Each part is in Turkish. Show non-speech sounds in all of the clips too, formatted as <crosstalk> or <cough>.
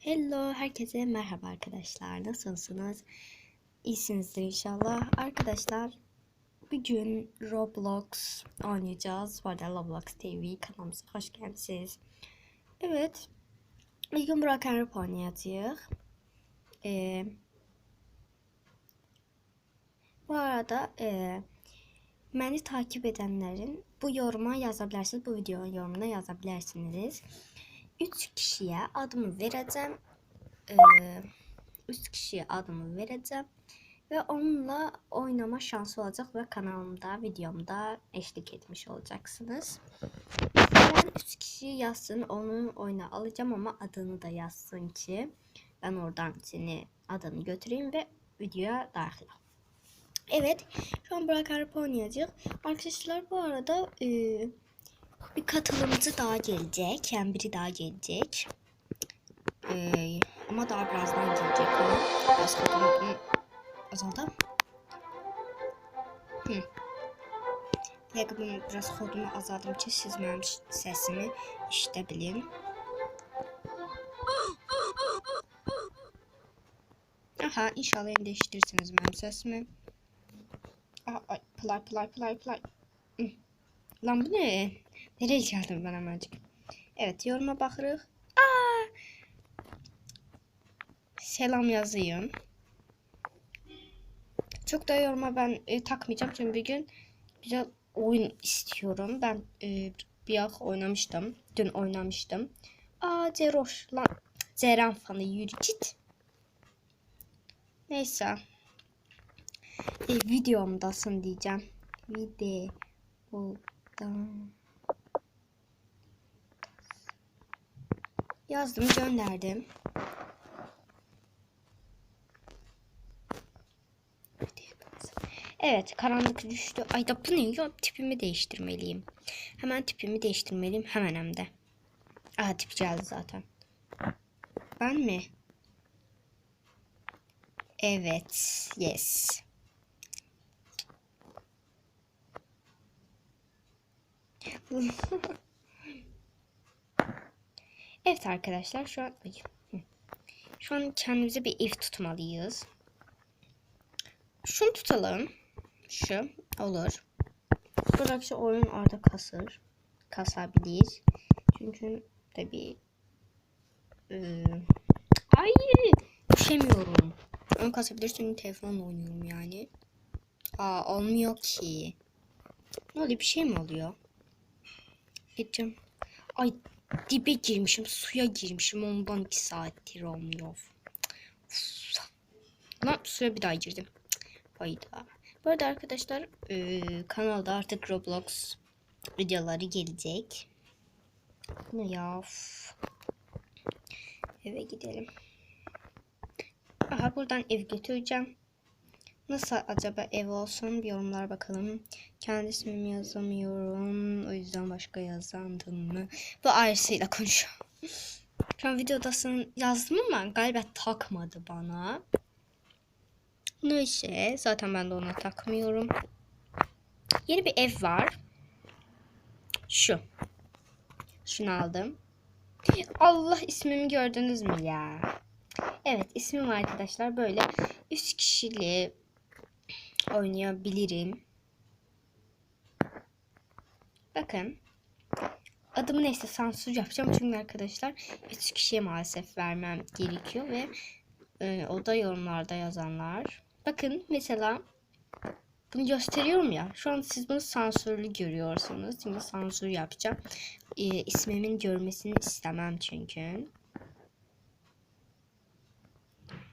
Hello, herkese merhaba arkadaşlar. Nasılsınız? İyisinizdir inşallah. Arkadaşlar, bugün Roblox oynayacağız. Bu arada Roblox TV kanalımıza hoş geldiniz. Evet, bugün Burak Arap oynayacağız. Ee, bu arada e, beni takip edenlerin bu yoruma yazabilirsiniz. Bu videonun yorumuna yazabilirsiniz. 3 kişiye adımı vereceğim. Ee, 3 kişiye adımı vereceğim. Ve onunla oynama şansı olacak ve kanalımda, videomda eşlik etmiş olacaksınız. Ben 3 kişi yazsın, onun oyuna alacağım ama adını da yazsın ki ben oradan seni adını götüreyim ve videoya dahil. Evet, şu an Burak oynayacak. Arkadaşlar bu arada e, bir katılımcı daha gelecek. Yani biri daha gelecek. Ee, ama daha birazdan gelecek. Biraz kodumu azaldım. Hı. Biraz kodumu azaldım ki siz benim sesimi işitebilin. Aha inşallah yine değiştirirsiniz benim sesimi. Aa, ay, play play play. Hı. Lan bu ne? Nereye geldim ben hemencik? Evet yoruma bakırıq. Aa! Selam yazayım. Çok da yoruma ben e, takmayacağım çünkü bir gün güzel oyun istiyorum. Ben e, bir yak oynamıştım. Dün oynamıştım. Aa Ceroş lan. Ceren fanı yürü git. Neyse. E, videomdasın diyeceğim. Videodan. Yazdım gönderdim. Evet karanlık düştü. Ay da bu ne ya tipimi değiştirmeliyim. Hemen tipimi değiştirmeliyim hemen hem de. Aha tip geldi zaten. Ben mi? Evet. Yes. <laughs> Evet arkadaşlar şu an şu an kendimize bir ev tutmalıyız. Şunu tutalım. Şu olur. Buradaki oyun orada kasır. Kasabilir. Çünkü tabi ee, ay düşemiyorum. Onu kasabilir çünkü telefonla oynuyorum yani. Aa olmuyor ki. Ne oluyor bir şey mi oluyor? Gideceğim. Ay dibe girmişim, suya girmişim. Ondan iki saattir olmuyor. Lan suya bir daha girdim. Hayda. Bu arada arkadaşlar e, kanalda artık Roblox videoları gelecek. Ne ya? Eve gidelim. Aha buradan ev götüreceğim. Nasıl acaba ev olsun? Bir yorumlar bakalım. Kendi ismimi yazamıyorum. O yüzden başka yazandım mı? Bu ailesiyle konuşuyorum. Şu an videodasın yazdım ama galiba takmadı bana. Neyse. Zaten ben de ona takmıyorum. Yeni bir ev var. Şu. Şunu aldım. Allah ismimi gördünüz mü ya? Evet ismim arkadaşlar böyle 3 kişili oynayabilirim. Bakın. Adımı neyse sansür yapacağım çünkü arkadaşlar 3 kişiye maalesef vermem gerekiyor ve e, o da yorumlarda yazanlar. Bakın mesela bunu gösteriyorum ya. Şu an siz bunu sansürlü görüyorsunuz. Şimdi sansür yapacağım. E, ismimin görmesini istemem çünkü.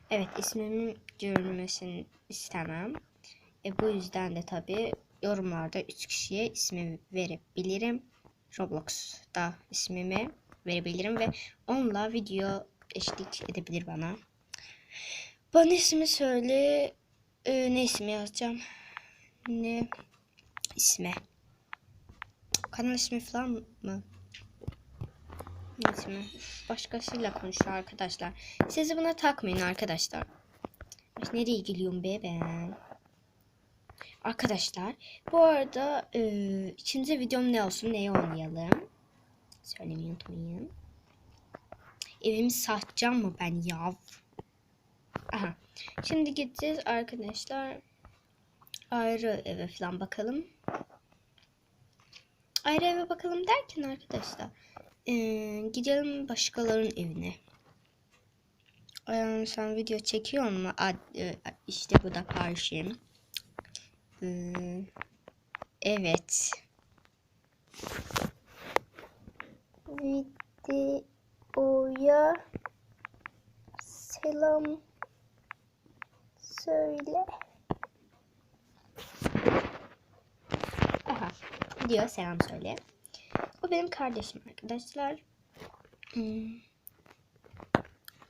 Evet ismimin görülmesini istemem. E, bu yüzden de tabi yorumlarda 3 kişiye ismi verebilirim. Roblox'ta ismimi verebilirim ve onunla video eşlik edebilir bana. Bana ismi söyle. Ee, ne ismi yazacağım? Ne ismi? Kanal ismi falan mı? Ne ismi? Başkasıyla konuşuyor arkadaşlar. Sizi buna takmayın arkadaşlar. Nereye geliyorum be ben? Arkadaşlar bu arada e, ikinci videom ne olsun neyi oynayalım? Söylemeyi unutmayın. Evimi satacağım mı ben ya? Aha. Şimdi gideceğiz arkadaşlar. Ayrı eve falan bakalım. Ayrı eve bakalım derken arkadaşlar. eee, gidelim başkalarının evine. Ee, sen video çekiyor mu? Ad- e, işte bu da karşım. Evet. Videoya selam söyle. Aha, diyor selam söyle. O benim kardeşim arkadaşlar. Hmm.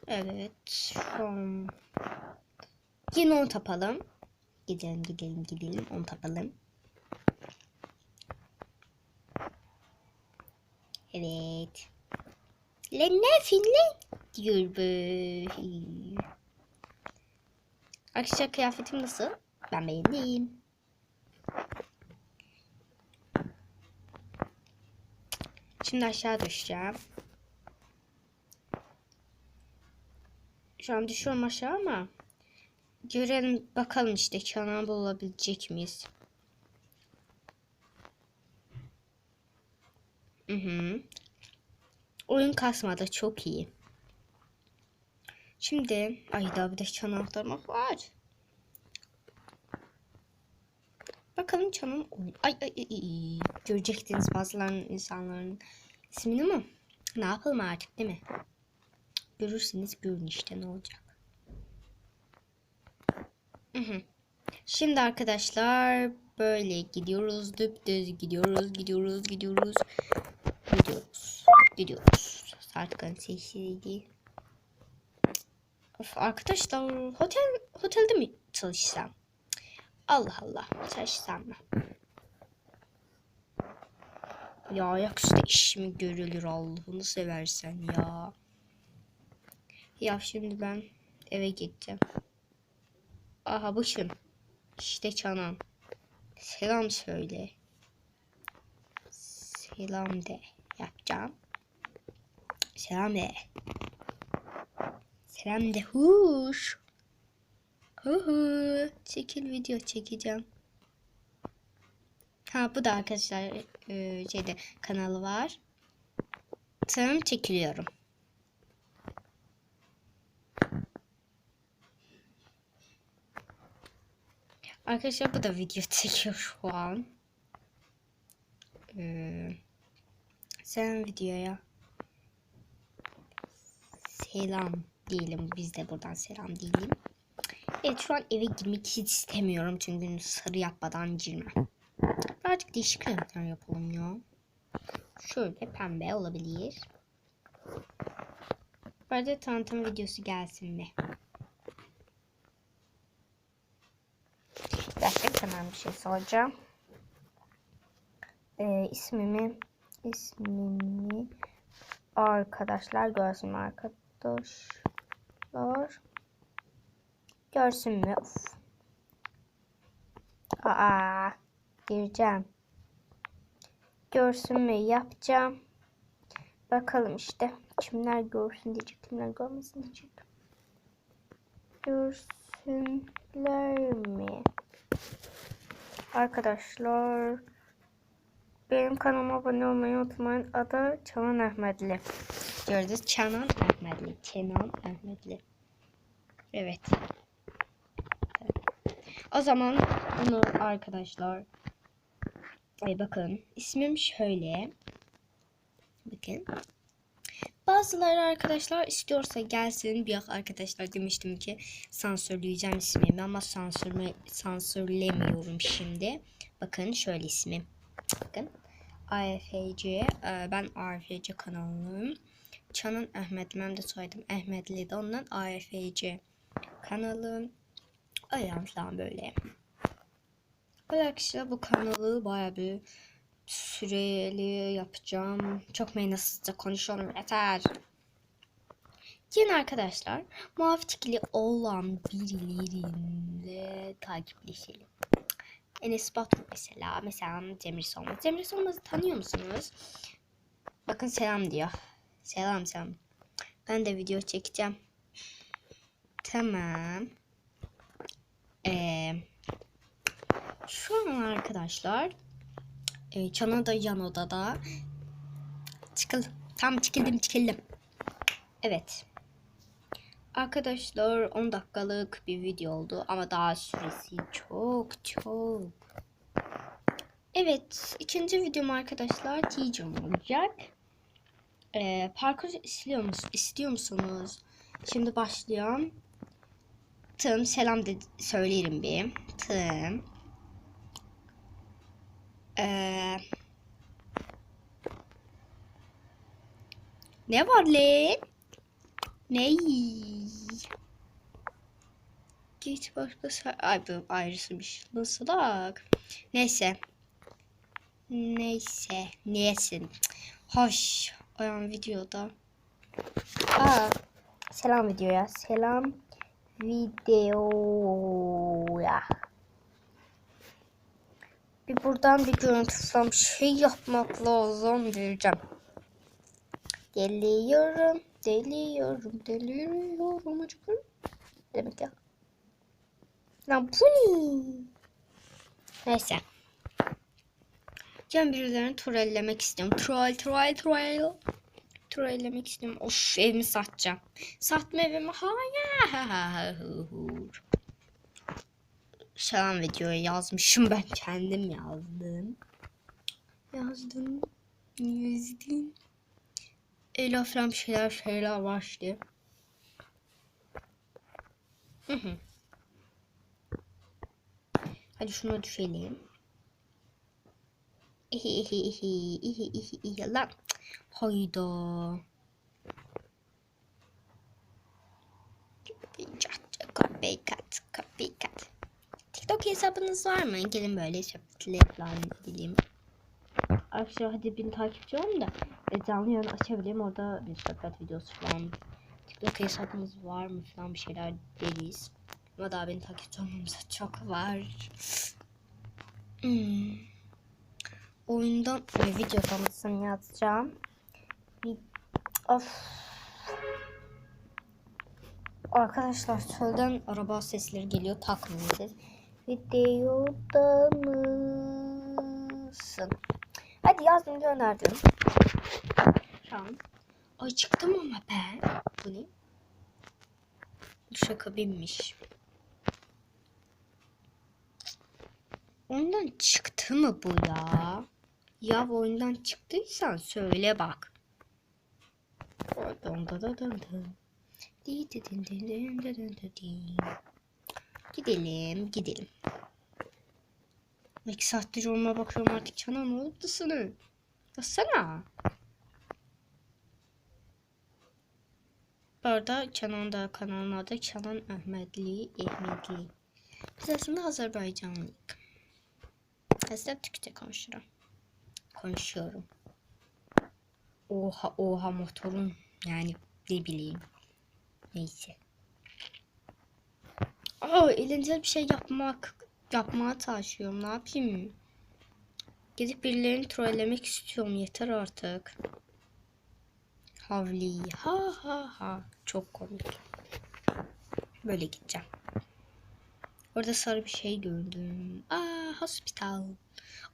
Evet. Şu an... Yine onu tapalım. Gidelim gidelim gidelim onu tapalım. Evet. Lenne finle diyor böyle. Arkadaşlar kıyafetim nasıl? Ben beğendim. Şimdi aşağı düşeceğim. Şu an düşüyorum aşağı ama görelim bakalım işte kanal bulabilecek miyiz? Hı hı. Oyun kasmadı çok iyi. Şimdi ay daha bir de çan aktarmak var. Bakalım çanın. Ay, ay, ay, ay. Görecektiniz bazılarının insanların ismini mi? Ne yapalım artık değil mi? Görürseniz görün işte ne olacak. Şimdi arkadaşlar böyle gidiyoruz. Düptüz gidiyoruz, gidiyoruz, gidiyoruz. Gidiyoruz. Gidiyoruz. Saat kaç. Of arkadaşlar otel otelde mi çalışsam? Allah Allah çalışsam mı? Ya ayaküstü iş mi görülür Allah'ını seversen ya. Ya şimdi ben eve gideceğim. Aha kim? İşte Canan. Selam söyle. Selam de. Yapacağım. Selam de. Selam de. Huş. Hu hu. Çekil video çekeceğim. Ha bu da arkadaşlar e, şeyde kanalı var. Tım çekiliyorum. Arkadaşlar bu da video <laughs> çekiyor şu an. Ee, selam videoya. Selam diyelim. Biz de buradan selam diyelim. Evet şu an eve girmek hiç istemiyorum. Çünkü sarı yapmadan girmem. Birazcık değişik renkler yapalım ya. Şöyle pembe olabilir. Böyle tanıtım videosu gelsin mi? Gerçekten ben bir şey soracağım. Ee, ismimi ismimi arkadaşlar görsün arkadaşlar görsün mü? Of. Aa, gireceğim. Görsün mü yapacağım. Bakalım işte kimler görsün diyecek, kimler görmesin diyecek. Görsünler mi? Arkadaşlar benim kanalıma abone olmayı unutmayın. Adı Çanan Ahmetli. Gördünüz Çanan Ahmetli. Kenan Ahmetli. Evet. O zaman bunu arkadaşlar Ay bakın ismim şöyle. Bakın. Bazıları arkadaşlar istiyorsa gelsin. Bir arkadaşlar demiştim ki sansürleyeceğim ismimi ama sansürme, sansürlemiyorum şimdi. Bakın şöyle ismim. Bakın. AFC. e, Ben AFC kanalıyım. Çanın Ahmet. Ben de soyadım Ahmetli de ondan AFC kanalım. Ayağım falan böyle. Arkadaşlar bu kanalı baya bir süreli yapacağım. Çok meynasızca konuşuyorum yeter. Yine arkadaşlar mavi olan birileriyle takipleşelim. Enes Batur mesela. Mesela Cemil Solmaz. Cemil Solmaz'ı tanıyor musunuz? Bakın selam diyor. Selam selam. Ben de video çekeceğim. Tamam. Ee, şu an arkadaşlar e, Çana da yan odada. Çıkıl. Tam çıkıldım çıkıldım. Evet. Arkadaşlar 10 dakikalık bir video oldu ama daha süresi çok çok. Evet ikinci videom arkadaşlar T-Jam olacak. Ee, parkur istiyor, mus istiyor musunuz? Şimdi başlıyorum. Tım selam de söylerim bir. Tım. Ee, ne var lan? Ney? Git başka Ay bu ayrısıymış. Nasıl bak? Neyse. Neyse. Nesin? Hoş. Ayağım videoda. Aa, selam videoya. Selam videoya. Bir buradan bir görüntü falan bir şey yapmak lazım diyeceğim. Geliyorum, deliyorum, deliriyorum. Acıkır. Ne demek ya? Lan bu ne? Neyse. Can birilerini trollemek istiyorum. Troll, troll, troll. Trollemek istiyorum. Of evimi satacağım. Satma evimi. Hayır. Selam videoya yazmışım ben kendim yazdım. Yazdım. Yazdım. Ela falan şeyler şeyler var işte. Hı hı. Hadi şuna düşelim. Lan. Hayda. Hesabınız var mı? Gelin böyle şapitli falan bileyim. Arkadaşlar hadi bin takipçi olun da e, canlı yayın açabileyim orada bir sohbet videosu falan. TikTok hesabınız var mı falan bir şeyler deriz. Ama daha benim takipçi olmamıza çok var. Hmm. Oyundan ve video tanıtısını yazacağım. Of. Arkadaşlar çölden araba sesleri geliyor. Takmayın. Videoda mısın? Hadi yazdım gönderdim. An. Ay çıktım ama ben. Bu ne? Şaka binmiş. Ondan çıktı mı bu ya? Ya oyundan çıktıysan söyle bak. Dın dın dın dın dın. Di di din din din din din din. Gidelim, gidelim. İki saattir olma bakıyorum artık çana ne oldu sana? Baksana. Bu arada Canan da kanalın adı Canan Ahmetli Ahmetli. Biz aslında Azerbaycanlıyız. Aslında Türkçe konuşuyorum. Konuşuyorum. Oha oha motorun yani ne bileyim. Neyse. Aa eğlenceli bir şey yapmak yapmaya çalışıyorum. Ne yapayım? Gidip birilerini trollemek istiyorum. Yeter artık. Havli. Ha ha ha. Çok komik. Böyle gideceğim. Orada sarı bir şey gördüm. Aa hospital.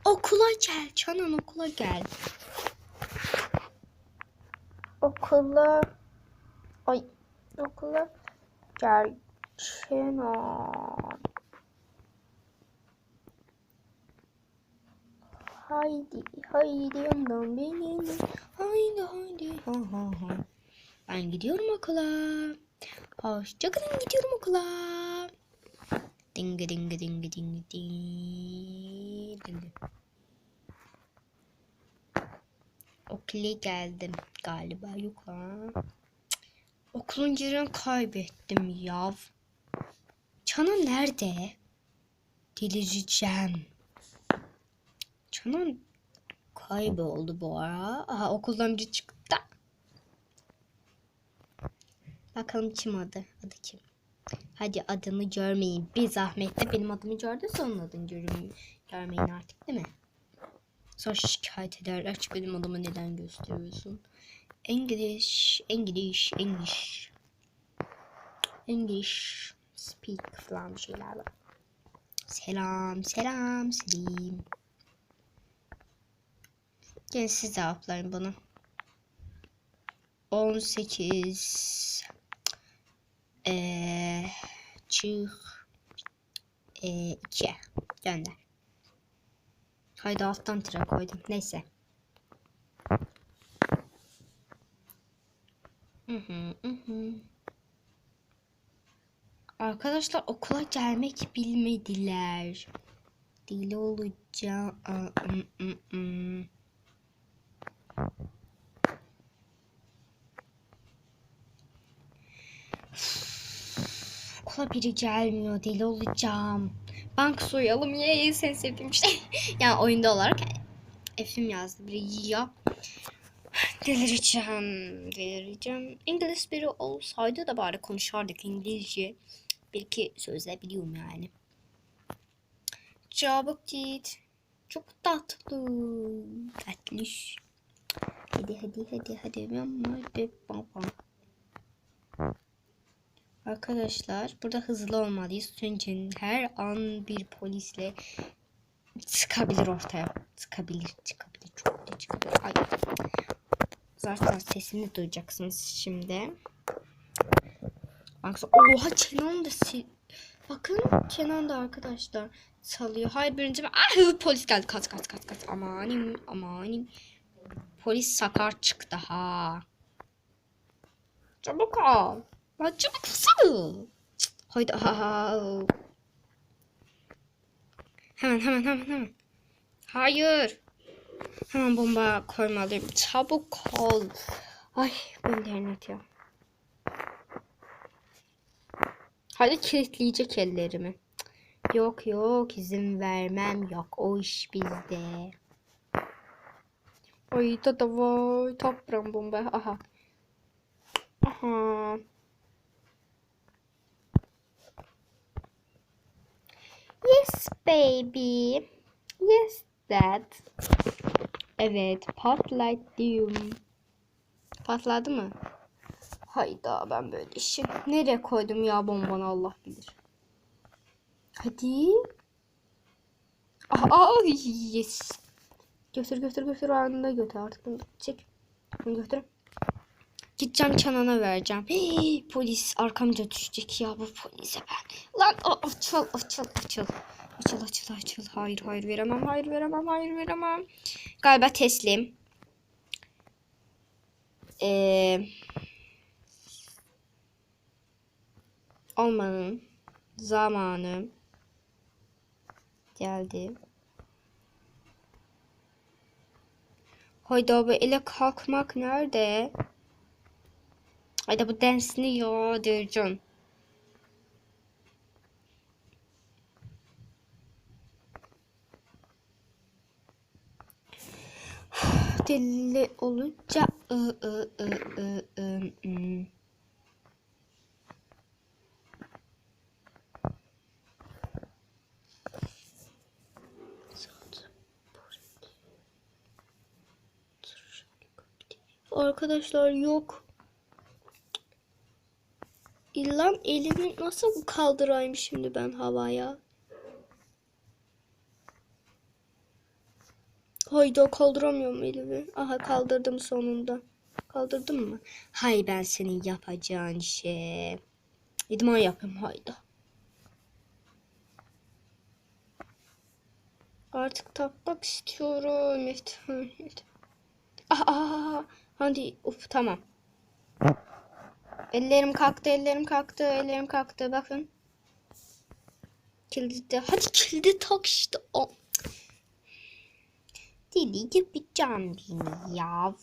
Okula gel. Canan okula gel. Okula. Ay okula gel. Canan. Haydi haydi yandan beni. Haydi haydi. Ha ha ha. Ben gidiyorum okula. Hoşçakalın gidiyorum okula. Dingi dingi dingi dingi. dingi. Okula geldim galiba yok ha. Okulun yerini kaybettim yav. Çana nerede? Delireceğim. Çana kayboldu bu ara. Aha okuldan biri çıktı. Bakalım kim adı? Adı kim? Hadi adımı görmeyin. Bir zahmetle benim adımı gördü onun adını görmeyin, görmeyin artık değil mi? Sonra şikayet ederler. Benim adımı neden gösteriyorsun? English, English, English. English speak falan şeyler var. Selam, selam, selam. Gelin siz cevaplayın bunu. 18 eee çık eee 2 gönder. Haydi alttan tire koydum. Neyse. Hı hı. Arkadaşlar okula gelmek bilmediler. Deli olacağım. Okula biri gelmiyor. Deli olacağım. Bank soyalım. Yes en sevdiğim şey. <laughs> yani oyunda olarak F'im yazdı biri ya. Delireceğim. Delireceğim. İngiliz biri olsaydı da bari konuşardık İngilizce. Bir iki sözler biliyorum yani. Çabuk git. Çok tatlı. Tatlış. Hadi hadi hadi hadi. Hadi baba. Arkadaşlar burada hızlı olmalıyız. Çünkü her an bir polisle çıkabilir ortaya. Çıkabilir, çıkabilir, çok çıkabilir. Ay. Zaten sesini duyacaksınız şimdi. Bak, oha Kenan da si Bakın Kenan da arkadaşlar çalıyor. Hayır birinci ah polis geldi. Kaç kaç kaç kaç. Amanim amanim. Polis sakar çıktı ha. Çabuk ol. Lan çabuk olsana. Haydi ha ha. Hemen hemen hemen hemen. Hayır. Hemen bomba koymalıyım. Çabuk ol. Ay bu internet ya. Hadi kilitleyecek ellerimi. Yok yok izin vermem yok o iş bizde. Ay da da vay toprağım bomba aha. Aha. Yes baby. Yes dad. Evet patlattım. Patladı mı? Hayda ben böyle işi. Nereye koydum ya bombanı Allah bilir. Hadi. Aha yes. Götür götür götür anında götür artık bunu çek. Bunu götür. Gideceğim Kenan'a vereceğim. Hey, polis arkamca düşecek ya bu polise ben. Lan o, açıl açıl açıl. Açıl açıl açıl. Hayır hayır veremem hayır veremem hayır veremem. Galiba teslim. Eee... olmanın zamanı geldi. Hayda bu ele kalkmak nerede? Hayda bu densini ya diyeceğim. <sighs> Deli olunca ı ı ı ı ı ı. Arkadaşlar yok. İllan elimi nasıl kaldırayım şimdi ben havaya? Hayda kaldıramıyorum elimi. Aha kaldırdım sonunda. Kaldırdım mı? Hay ben senin yapacağın şey. İdman yapayım hayda. Artık takmak istiyorum. Evet. Aa, hadi uf tamam. Ellerim kalktı, ellerim kalktı, ellerim kalktı. Bakın. Kilidi Hadi kilidi tak işte. O. Deli yapacağım beni ya.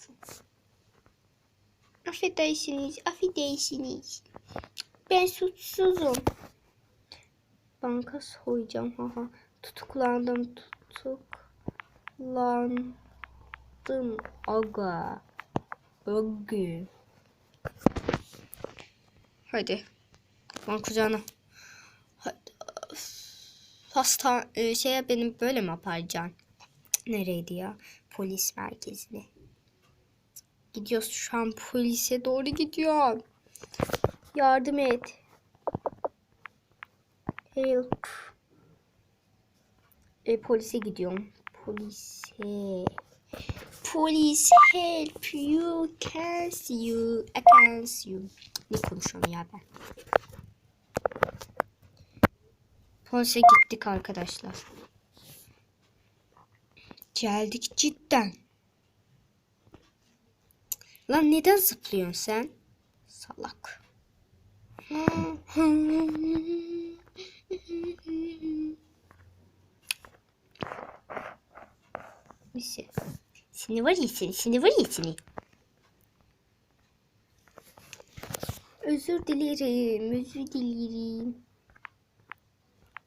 Affedersiniz, affedersiniz. Ben suçsuzum. Banka soyacağım. Haha. Tutuklandım, tutuklandım. Aga. Aga. Hadi. Lan kucağına. Hadi. Hasta e, şeye benim böyle mi yapacaksın? Nereydi ya? Polis merkezine. Gidiyoruz şu an polise doğru gidiyor. Yardım et. Help. E, polise gidiyorum. Polise. Police help you. Can see you. I can see you. Ne konuşuyorum ya ben? Polise gittik arkadaşlar. Geldik cidden. Lan neden zıplıyorsun sen? Salak. <laughs> Neyse. Seni var ya seni, seni var. Özür dilerim, özür dilerim.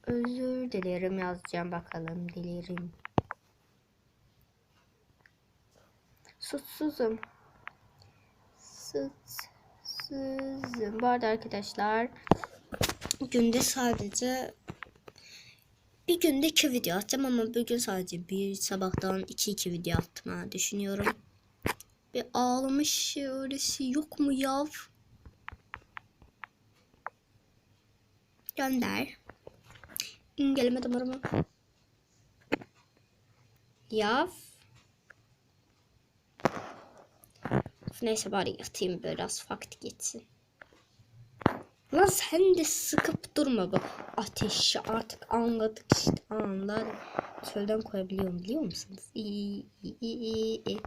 Özür dilerim yazacağım bakalım, dilerim. Suçsuzum. Suçsuzum. Bu arada arkadaşlar günde sadece bir günde iki video atacağım ama bugün sadece bir sabahtan iki iki video atma düşünüyorum. Bir ağlamış öylesi yok mu yav? Gönder. Gelmedi umarım. Yav. Neyse bari yatayım biraz vakti geçsin. Lan sen de sıkıp durma bu ateşi artık anladık işte anlar. Çölden koyabiliyorum biliyor musunuz? İyi iyi iyi iyi.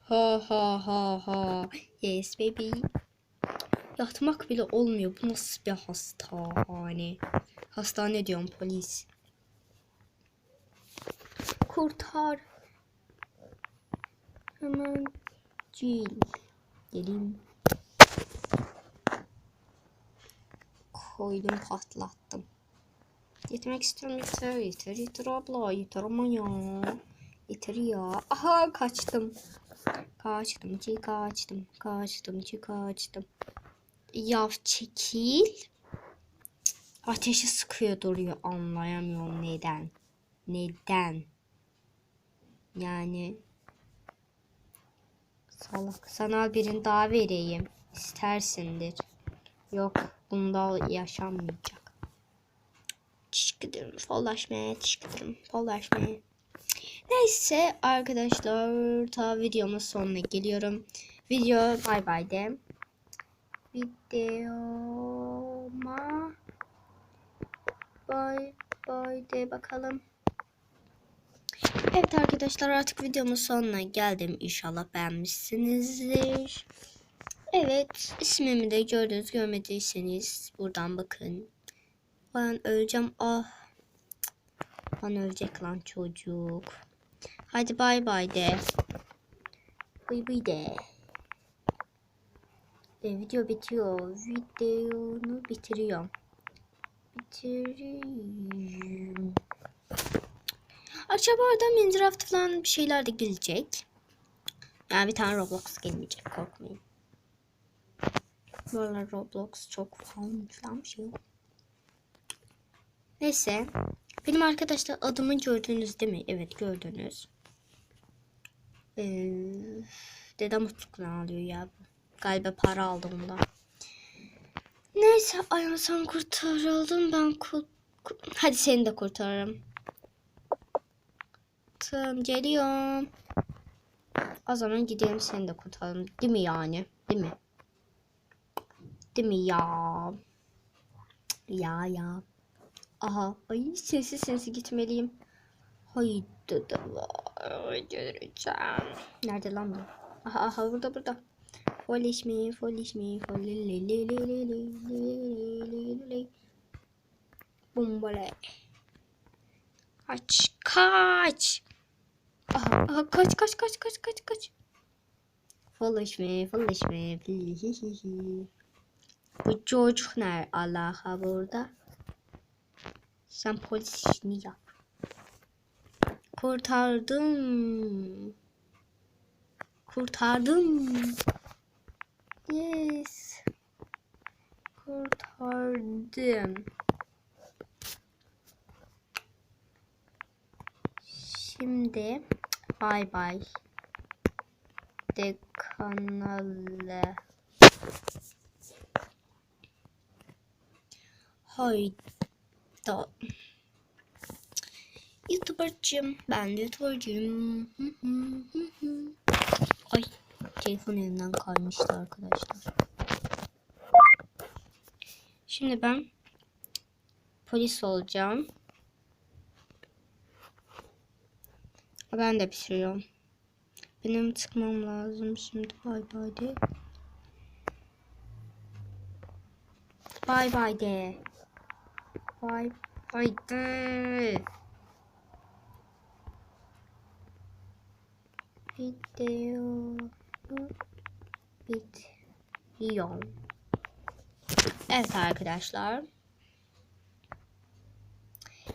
Ha ha ha ha. Yes baby. Yatmak bile olmuyor. Bu nasıl bir hastane? Hastane diyorum polis. Kurtar. Hemen Cil. Gelin. Koydum patlattım. Gitmek istiyorum yeter yeter yeter abla yeter ama ya. Yeter ya. Aha kaçtım. Kaçtım ki kaçtım. Kaçtım ki kaçtım. Yav çekil. Ateşi sıkıyor duruyor anlayamıyorum neden. Neden? Yani Salak. Sana birini daha vereyim. İstersindir. Yok. Bunda yaşanmayacak. Teşekkür ederim. Fallaşmaya teşekkür ederim. Neyse arkadaşlar. Ta videomun sonuna geliyorum. Video bay bay de. Videoma bay bay de bakalım. Evet arkadaşlar artık videomun sonuna geldim. İnşallah beğenmişsinizdir. Evet ismimi de gördünüz görmediyseniz buradan bakın. Ben öleceğim. Ah. Ben ölecek lan çocuk. Hadi bay bay de. Bay bay de. E, video bitiyor. Videonu bitiriyorum. Bitiriyorum. Akşam orada Minecraft falan bir şeyler de gelecek. Yani bir tane Roblox gelmeyecek korkmayın. Böyle Roblox çok falan falan bir şey yok. Neyse. Benim arkadaşlar adımı gördünüz değil mi? Evet gördünüz. Ee, dedem mutlulukla alıyor ya. Galiba para aldı ondan. Neyse ay sen kurtarıldım ben kurt... Hadi seni de kurtarırım. Tamam geliyorum. O zaman gidelim seni de kurtaralım. Değil mi yani? Değil mi? Değil mi ya? Ya ya. Aha. Ay sinsi sinsi gitmeliyim. Haydi da Göreceğim. Nerede lan bu? Aha aha burada burada. Folish me, folish me, Bombole. Kaç, kaç. Aha, aha, kaç, kaç, kaç, kaç, kaç, kaç. Foolish me, foolish me, hihihi. Bu çocuk ne Allah'a burada? Sen polis işini yap. Kurtardım. Kurtardım. Yes. Kurtardım. Şimdi bay bay. De kanalı. Hayda. YouTuber'cım. Ben de hı. Ay telefon elimden kaymıştı arkadaşlar. Şimdi ben polis olacağım. Ben de pişiriyorum. Benim çıkmam lazım şimdi. Bay bay de. Bay bay de. Bay de. Video bitiyor. Evet arkadaşlar.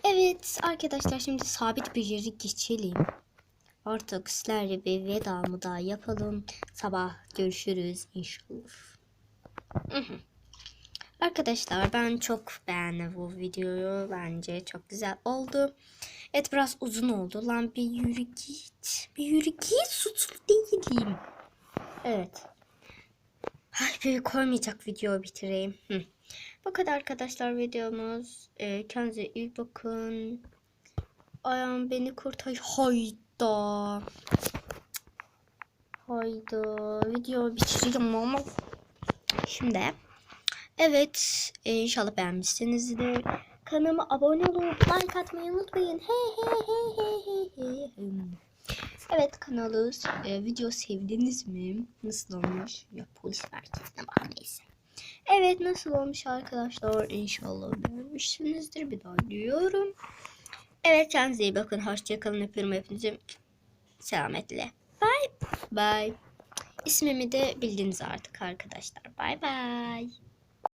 Evet arkadaşlar şimdi sabit bir yere geçelim. Artık sizlerle bir vedamı da yapalım. Sabah görüşürüz inşallah. Arkadaşlar ben çok beğendim bu videoyu. Bence çok güzel oldu. Evet biraz uzun oldu. Lan bir yürü git. Bir yürü git. Suçlu değilim. Evet. Ay bir koymayacak video bitireyim. Hı. Bu kadar arkadaşlar videomuz. Ee, kendinize iyi bakın. Ayağım beni kurtar. Hayda. Hayda. Video bitireceğim ama. Şimdi. Evet. e, inşallah beğenmişsinizdir. Kanalıma abone olup like atmayı unutmayın. He he he he he he. Evet kanalı e, video sevdiniz mi? Nasıl olmuş? Ya polis merkezine bak neyse. Evet nasıl olmuş arkadaşlar? İnşallah beğenmişsinizdir. Bir daha diyorum. Evet kendinize iyi bakın. Hoşçakalın. Öpüyorum hepinizi. Selametle. Bye. Bye. İsmimi de bildiniz artık arkadaşlar. Bye bye.